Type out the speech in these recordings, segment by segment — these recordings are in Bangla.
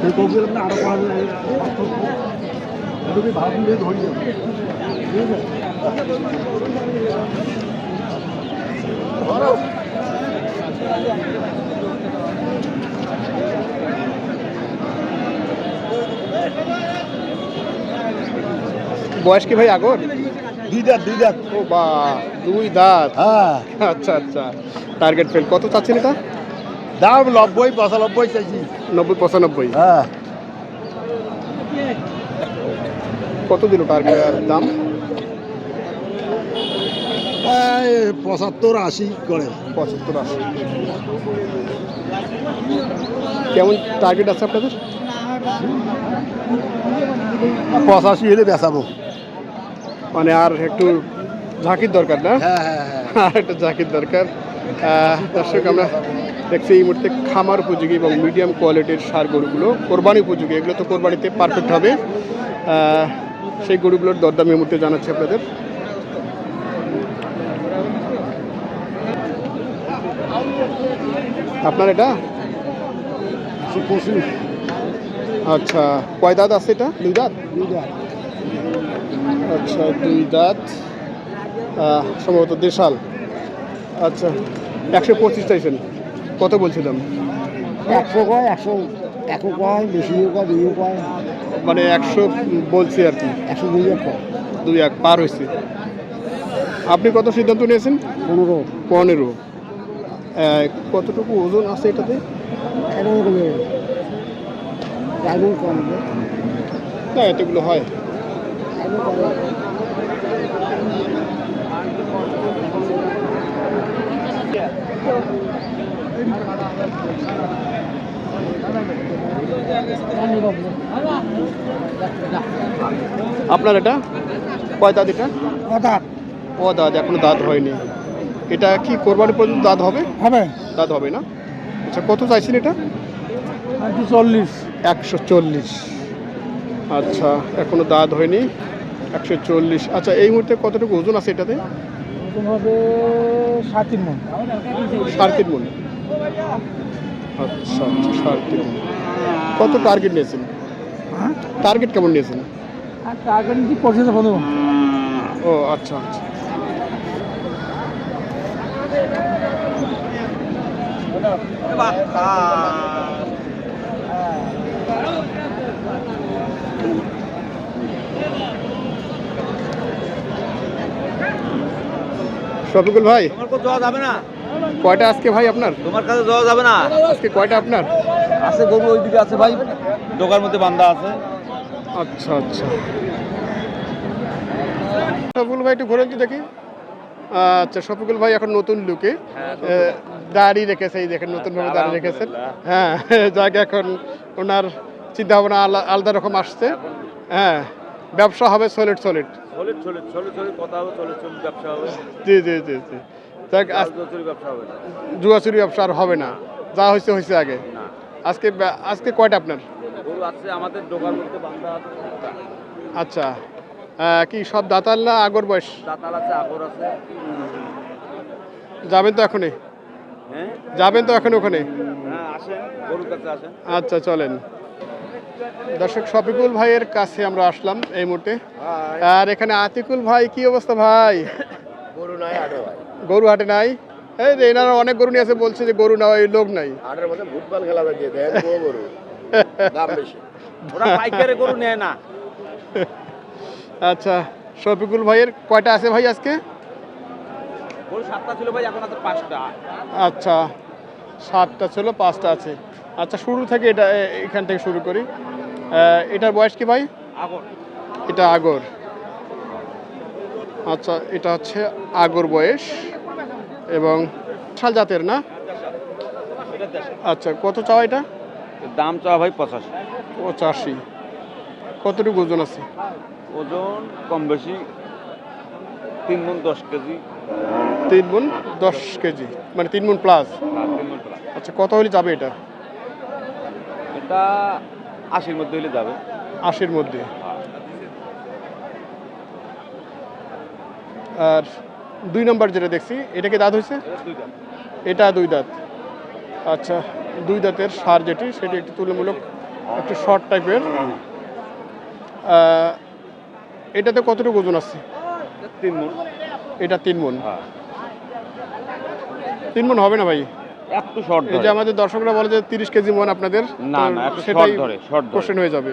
সেই করা যায় ধরি ঠিক বয়স কি ভাই আগর? দুই দাঁত দুই দাঁত। ও বা দুই দাঁত। হ্যাঁ। আচ্ছা আচ্ছা। টার্গেট ফেল কত চাচ্ছেন এটা? দাম নব্বই পঁচানব্বই চাইছি। নব্বই পঁচানব্বই। হ্যাঁ। কত দিল টার্গেট দাম? পঁচাত্তর আশি করে। পঁচাত্তর আশি। কেমন টার্গেট আছে আপনাদের? পঁচাশি হলে বেচাবো। মানে আর একটু ঝাঁকির দরকার না? হ্যাঁ হ্যাঁ হ্যাঁ। আর একটা ঝাঁকির দরকার। দর্শক আমরা দেখছি এই মুহূর্তে খামার উপযোগী এবং মিডিয়াম কোয়ালিটির সার গরুগুলো কোরবানি উপযোগী এগুলো তো কোরবানিতে পারফেক্ট হবে। সেই গরুগুলোর দরদাম এই মুহূর্তে জানাচ্ছি আপনাদের। আপনার এটা? আচ্ছা কয় দাঁত আছে এটা? দুই দাঁত? দুই দাঁত। আচ্ছা দুই দাঁত। সম্ভবত দেশাল। আচ্ছা একশো পঁচিশ চাইছেন। কত বলছিলাম? একশো কয় একশো একশো কয় বেশিও কয় দুইও কয়। মানে একশো বলছি আর কি। একশো দুই এক দুই এক পার হয়েছে। আপনি কত সিদ্ধান্ত নিয়েছেন? পনেরো। পনেরো। কতটুকু ওজন আছে এটাতে? না এতগুলো হয়। আপনার এটা? কয় দাঁত এটা? দাঁত। ও দাঁত এখনও দাঁত হয়নি। এটা কি কোরবানি পর্যন্ত দাঁত হবে? হবে। দাঁত হবে না? আচ্ছা কত চাইছেন এটা? একশো চল্লিশ। একশো চল্লিশ। আচ্ছা এখনও দাঁত হয়নি। একশো চল্লিশ। আচ্ছা এই মুহূর্তে কতটুকু ওজন আছে এটাতে? ওজন হবে সাত তিন মন। সাড়ে তিন মন? আচ্ছা আচ্ছা সাড়ে তিন মণ। কত টার্গেট নিয়েছেন? হ্যাঁ? টার্গেট কেমন নিয়েছেন? টাকা নিচ্ছি পঁচিশ পনেরো ও আচ্ছা আচ্ছা। শফিকুল ভাই? তোমার কাছে যাওয়া যাবে না? কয়টা আজকে ভাই আপনার? তোমার কাছে যাওয়া যাবে না? আজকে কয়টা আপনার? আছে গরু ওইদিকে আছে ভাই দোকার মধ্যে বান্ধা আছে। আচ্ছা আচ্ছা। শফিকুল ভাই একটু ঘুরেন তো দেখি। আচ্ছা শফিকুল ভাই এখন নতুন লুকে দাড়ি রেখেছে এই দেখেন নতুন ভাবে দাড়ি রেখেছেন। হ্যাঁ যাক এখন ওনার চিন্তা ভাবনা আলাদা রকম আসছে। হ্যাঁ ব্যবসা হবে সলিড সলিড চলে চলে চলে চলে কথা হবে চলে চলে ব্যবসা হবে। জি জি জি জি। যাক চলে ব্যবসা হবে না। জুয়াচুরি ব্যবসা আর হবে না। যা হয়েছে হয়েছে আগে। আজকে আজকে কয়টা আপনার? গরু আছে আমাদের দোকার মধ্যে আছে আচ্ছা। কি সব দাতাল না আগর বয়স? দাতাল আছে আগর আছে। যাবেন তো এখনই? হ্যাঁ? যাবেন তো এখন ওখানে? হ্যাঁ আসেন গরুর কাছে আসেন। আচ্ছা চলেন। দর্শক শফিকুল ভাইয়ের কাছে আমরা আসলাম এই মুহূর্তে। আর এখানে আতিকুল ভাই কি অবস্থা ভাই? গরু নাই গরু হাটে নাই? এই যে এনারা অনেক গরু নিয়ে আছে বলছে যে গরু নাই লোক নাই। মধ্যে ফুটবল খেলা গরু। দাম বেশি। ওরা পাইকারে গরু নেয় না। আচ্ছা শফিকুল ভাইয়ের কয়টা আছে ভাই আজকে? গরু সাতটা ছিল ভাই এখন আছে পাঁচটা। আচ্ছা সাতটা ছিল পাঁচটা আছে। আচ্ছা শুরু থেকে এটা এখান থেকে শুরু করি। এটার বয়স কি ভাই? আগর। এটা আগর। আচ্ছা এটা হচ্ছে আগর বয়স এবং শাল জাতের না? আচ্ছা কত চাওয়া এটা? দাম চাওয়া ভাই পঁচাশি। পঁচাশি। কতটুকু ওজন আছে? ওজন কম বেশি তিন গুণ দশ কেজি। তিন গুণ দশ কেজি মানে তিন গুণ প্লাস। আচ্ছা কত হলে যাবে এটা? এটা আশির মধ্যে হলে যাবে। আশির মধ্যে। আর দুই নম্বর যেটা দেখছি এটা কি দাঁত হয়েছে? এটা দুই দাঁত। আচ্ছা দুই দাঁতের সার যেটি সেটি একটি তুলনামূলক একটু শর্ট টাইপের এটাতে কতটুকু ওজন আছে? তিন মন। এটা তিন মন। হ্যাঁ। তিন মন হবে না ভাই? একটু শর্ট এই যে আমাদের দর্শকরা বলে যে তিরিশ কেজি মন আপনাদের না, না, একটু সেটাই ধরে, ধরে। কোশ্চেন হয়ে যাবে।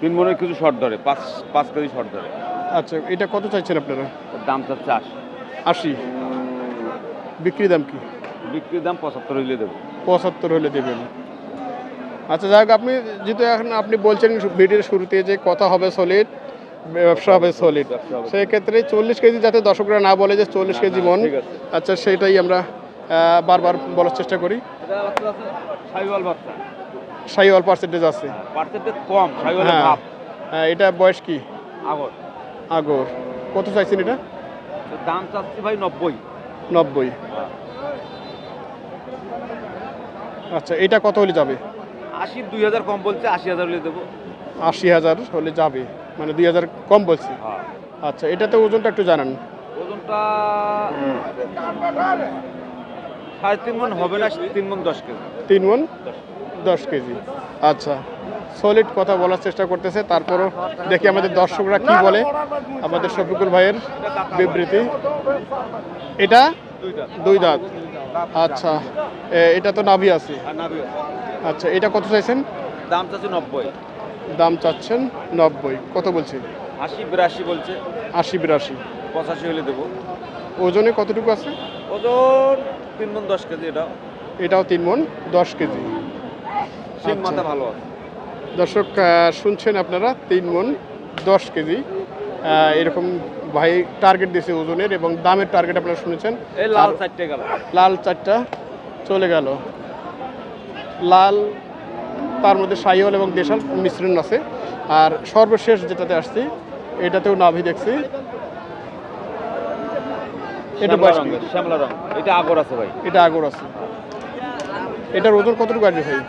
তিন মনের কিছু শর্ট ধরে পাঁচ পাঁচ কেজি শর্ট ধরে। আচ্ছা এটা কত চাইছেন আপনারা? দাম চাচ্ছে আশি। বিক্রি দাম কি? বিক্রির দাম পঁচাত্তর হইলে দেবো। পঁচাত্তর হলে দেবেন। আচ্ছা যাই হোক আপনি যেহেতু এখন আপনি বলছেন ভিডিওর শুরুতে যে কথা হবে সলিড ব্যবসা হবে সলিড ব্যবসা হবে। সেই ক্ষেত্রে চল্লিশ কেজি যাতে দর্শকরা না বলে যে চল্লিশ কেজি মন আচ্ছা সেটাই আমরা বারবার বলার চেষ্টা করি। সাইওয়াল পার্সেন্টেজ আছে। কম হ্যাঁ। হ্যাঁ, এটা বয়স কি? আগর। আগর। কত চাইছেন এটা? দাম চাচ্ছি ভাই নব্বই। নব্বই। আচ্ছা এটা কত হলে যাবে? আশি দুই হাজার কম বলছে আশি হাজার হলে দেবো। আশি হাজার হলে যাবে। মানে দুই হাজার কম বলছি। হ্যাঁ। আচ্ছা এটাতে ওজনটা একটু জানান। ওজনটা সাড়ে তিন মন হবে না তিন মন দশ কেজি। তিন মন দশ কেজি। আচ্ছা সলিড কথা বলার চেষ্টা করতেছে তারপরও দেখি আমাদের দর্শকরা কি বলে। আমাদের শফিকুল ভাইয়ের বিবৃতি। এটা? দুই দাঁত। আচ্ছা এটা তো নাভি আছে। আচ্ছা এটা কত চাইছেন? দাম চাচ্ছে নব্বই। দাম চাচ্ছেন নব্বই। কত বলছে? আশি বিরাশি বলছে। আশি বিরাশি। পঁচাশি হলে দেবো। ওজনে কতটুকু আছে? ওজন তিন মন দশ কেজি এটা এটাও তিন মন দশ কেজি। শিং আচ্ছা। মাথা ভালো আছে? দর্শক শুনছেন আপনারা? তিন মন দশ কেজি। এরকম ভাই টার্গেট দিয়েছে ওজনের এবং দামের টার্গেট আপনারা শুনেছেন। এই লাল চারটে গেল। লাল চারটা চলে গেল। লাল তার মধ্যে সাইওয়াল এবং দেশাল মিশ্রণ আছে। আর সর্বশেষ যেটাতে আসছি এটাতেও নাভি দেখছি। এটা বয়স শ্যামলা রঙ। এটা আগর আছে ভাই। এটা আগর আছে। এটার ওজন কতটুকু আসবে ভাই?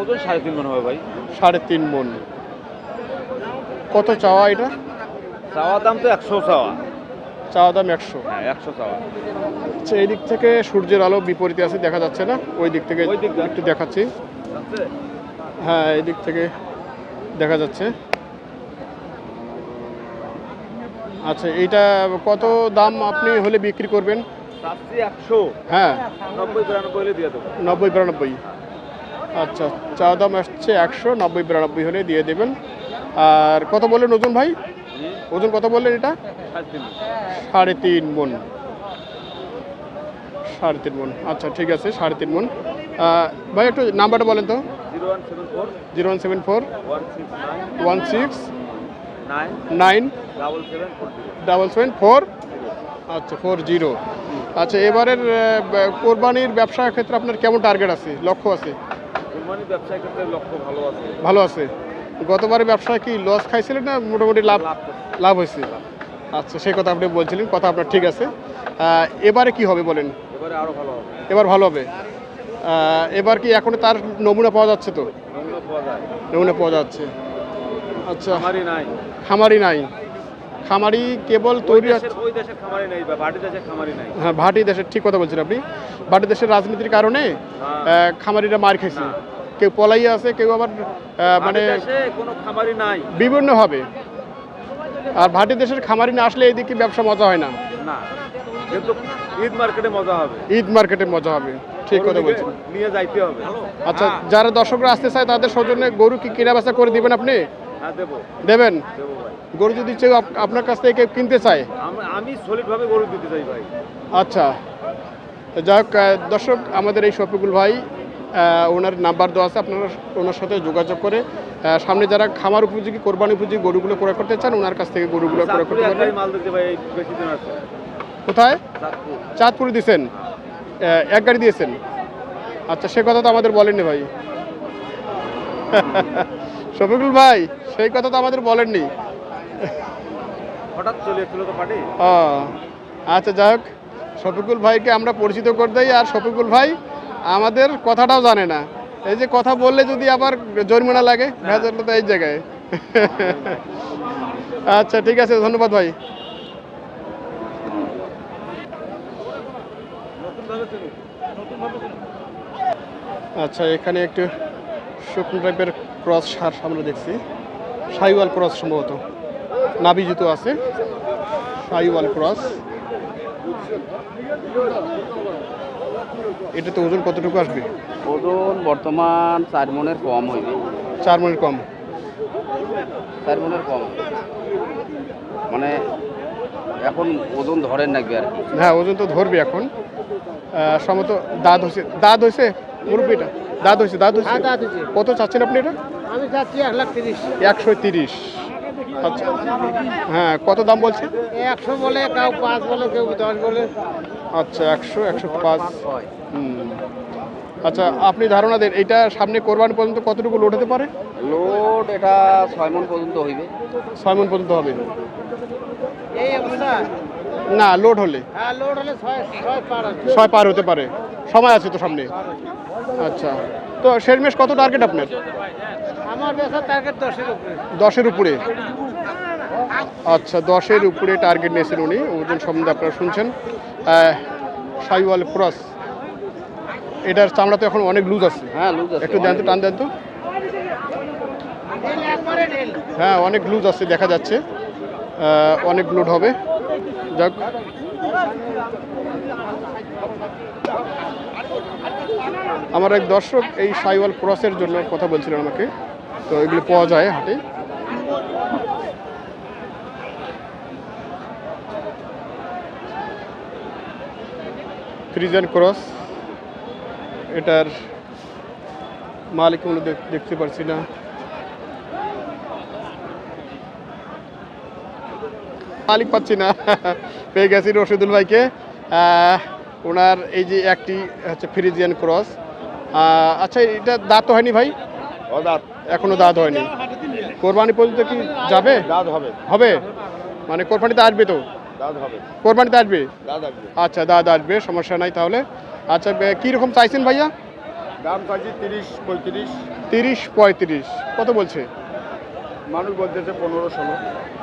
ওজন সাড়ে তিন মন হবে ভাই। সাড়ে তিন মন। কত চাওয়া এটা? চাওয়া দাম তো একশো চাওয়া। চাওয়া দাম একশো। হ্যাঁ একশো চাওয়া। আচ্ছা এই দিক থেকে সূর্যের আলো বিপরীতে আছে দেখা যাচ্ছে না? ওই দিক থেকে একটু দেখাচ্ছি। হ্যাঁ এই দিক থেকে দেখা যাচ্ছে। আচ্ছা এইটা কত দাম আপনি হলে বিক্রি করবেন? একশো। হ্যাঁ। নব্বই বিরানব্বই হলে দিয়ে দেবো। নব্বই বিরানব্বই। আচ্ছা চা দাম আসছে একশো নব্বই বিরানব্বই হলে দিয়ে দেবেন। আর কত বললেন ওজন ভাই? ওজন কত বললেন এটা? সাড়ে তিন মণ। সাড়ে তিন মন সাড়ে তিন মন আচ্ছা ঠিক আছে সাড়ে তিন মন ভাই একটু নাম্বারটা বলেন তো। Zero one seven four. One six. Nine double seven four আচ্ছা ফোর জিরো। আচ্ছা এবারের কোরবানির ব্যবসার ক্ষেত্রে আপনার কেমন টার্গেট আছে? লক্ষ্য আছে? কুরবানি ব্যবসায় ক্ষেত্রে লক্ষ্য ভালো আছে। ভালো আছে। গতবারে ব্যবসায় কি লস খাইছিলেন না মোটামুটি লাভ লাভ হয়েছে। আচ্ছা সেই কথা আপনি বলছিলেন কথা আপনার ঠিক আছে। এবারে কি হবে বলেন? এবারে আরও ভালো হবে। এবার ভালো হবে। এবার কি এখন তার নমুনা পাওয়া যাচ্ছে তো? নমুনা পাওয়া যাচ্ছে। আচ্ছা। খামারি নাই। খামারি নাই। খামারি কেবল তৈরি ওই দেশের খামারি নাই বা বাড়ি দেশের খামারি নাই। হ্যাঁ ভাটি দেশের ঠিক কথা বলছেন আপনি। ভাটি দেশের রাজনীতির কারণে হ্যাঁ। খামারিরা মার খাইছে। কেউ পলাইয়া আছে কেউ আবার মানে কোনো খামারি নাই। বিভিন্ন হবে আর ভাটি দেশের খামারি না আসলে এইদিকে ব্যবসা মজা হয় না। না। কিন্তু ঈদ মার্কেটে মজা হবে। ঈদ মার্কেটে মজা হবে। ঠিক কথা বলছেন। নিয়ে- যাইতে হবে। আচ্ছা হ্যাঁ, যারা দর্শকরা আসতে চায় তাদের সৌজন্যে গরু কি কেনা বেচা করে দিবেন আপনি? হ্যাঁ দেবেন? গরু যদি কেউ আপ- আপনার কাছ থেকে কিনতে চায়? আমি সলিড ভাবে গরু দিতে চাই ভাই। আচ্ছা। যাই হোক দর্শক আমাদের এই শফিকুল ভাই ওনার নাম্বার দেওয়া আছে আপনারা ওনার সাথে যোগাযোগ করে সামনে যারা খামার উপযোগী কোরবানি উপযোগী গরুগুলো ক্রয় করতে চান ওনার কাছ থেকে গরুগুলো ক্রয় করতে পারবেন। কোথায়? চাঁদপুর। চাঁদপুরে দিয়েছেন? এক গাড়ি দিয়েছেন। আচ্ছা সে কথা তো আমাদের বলেননি ভাই। শফিকুল ভাই সেই কথা তো আমাদের বলেননি। হঠাৎ চলে এসেছিল তো পার্টি ও আচ্ছা যাই হোক শফিকুল ভাইকে আমরা পরিচিত করে দেই। আর শফিকুল ভাই আমাদের কথাটাও জানে না। এই যে কথা বললে যদি আবার জরিমানা লাগে ভেজালটা তো এই জায়গায়। আচ্ছা ঠিক আছে ধন্যবাদ ভাই। আচ্ছা এখানে একটু শুকনো টাইপের ক্রস সার আমরা দেখছি। সাইওয়াল ক্রস সম্ভবত। নাভি জুতো আছে। সাইওয়াল ক্রস। এটাতে ওজন কতটুকু আসবে? ওজন বর্তমান চার মনের কম হইবে। চার মনের কম। চার মনের কম। মানে এখন ওজন ধরেন নাকি আর কি? হ্যাঁ ওজন তো ধরবে এখন। সম্ভবত দাঁত হয়েছে দাঁত হয়েছে মুরব্বীটা? দাঁত হয়েছে দাঁত হয়েছে? কত চাচ্ছেন আপনি এটা? আমি চাচ্ছি এক লাখ তিরিশ। একশো তিরিশ। আচ্ছা। হ্যাঁ কত দাম বলছে? একশো বলে কেউ পাঁচ বলে কেউ দশ বলে। আচ্ছা একশো একশো পাঁচ। হুম। আচ্ছা আপনি ধারণা দেন এটা সামনে কোরবানি পর্যন্ত কতটুকু লোড হতে পারে? লোড এটা ছয় মন পর্যন্ত হইবে। ছয় মন পর্যন্ত হবে। এই অবস্থা। না লোড হলে। হ্যাঁ লোড হলে ছয় পার হতে পারে। সময় আছে তো সামনে। আচ্ছা। তো শেরমেশ কত টার্গেট আপনার? আমার টার্গেট দশের উপরে। দশের উপরে? আচ্ছা দশের উপরে টার্গেট নিয়েছেন উনি। ওজন সম্বন্ধে আপনারা শুনছেন। সাইওয়াল ক্রস। এটার চামড়া তো এখন অনেক লুজ আছে। হ্যাঁ লুজ আছে। একটু দেন তো টান দেন তো। হ্যাঁ অনেক লুজ আছে দেখা যাচ্ছে। অনেক লোড হবে। যাক। আমার এক দর্শক এই সাইওয়াল ক্রসের জন্য কথা বলছিলেন আমাকে। তো এগুলো পাওয়া যায় হাটে। ফ্রিজান ক্রস, এটার মালিক দেখতে পারছি না। মালিক পাচ্ছি না। পেয়ে গেছি রশিদুল ভাইকে। ওনার এই যে একটি হচ্ছে ফ্রিজিয়ান ক্রস। আচ্ছা এটা দাঁত হয়নি ভাই? দাঁত এখনও দাঁত হয়নি। কোরবানি পর্যন্ত কি যাবে? দাঁত হবে। হবে? মানে কোরবানিতে আসবে তো? কোরবানিতে আসবে? আচ্ছা দাঁত আসবে সমস্যা নাই তাহলে। আচ্ছা কীরকম চাইছেন ভাইয়া? দাম চাইছি তিরিশ পঁয়ত্রিশ। তিরিশ পঁয়ত্রিশ। কত বলছে? মানুষ বলতেছে পনেরো ষোলো।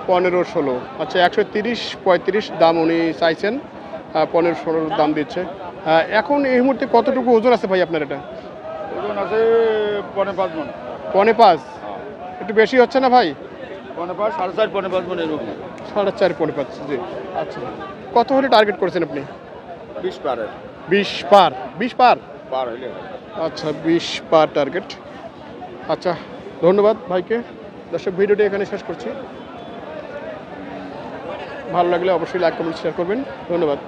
পনেরো ষোলো। আচ্ছা একশো তিরিশ পঁয়ত্রিশ দাম উনি চাইছেন পনেরো ষোলোর দাম দিচ্ছে। এখন এই মুহূর্তে কতটুকু ওজন আছে ভাই আপনার এটা? ওজন আছে পনেরো পাঁচ মন। পনে পাঁচ? একটু বেশি হচ্ছে না ভাই? পনেরো পাঁচ সাড়ে চার পনেরো পাঁচ মন এরকম। সাড়ে চার পনে পাঁচ জি। আচ্ছা। কত হলে টার্গেট করেছেন আপনি? বিশ পারের বিশ পার। বিশ পার? পার হইলে। আচ্ছা বিশ পার টার্গেট। আচ্ছা ধন্যবাদ ভাইকে। দর্শক ভিডিওটি এখানে শেষ করছি। ভালো লাগলে অবশ্যই লাইক কমেন্ট শেয়ার করবেন। ধন্যবাদ।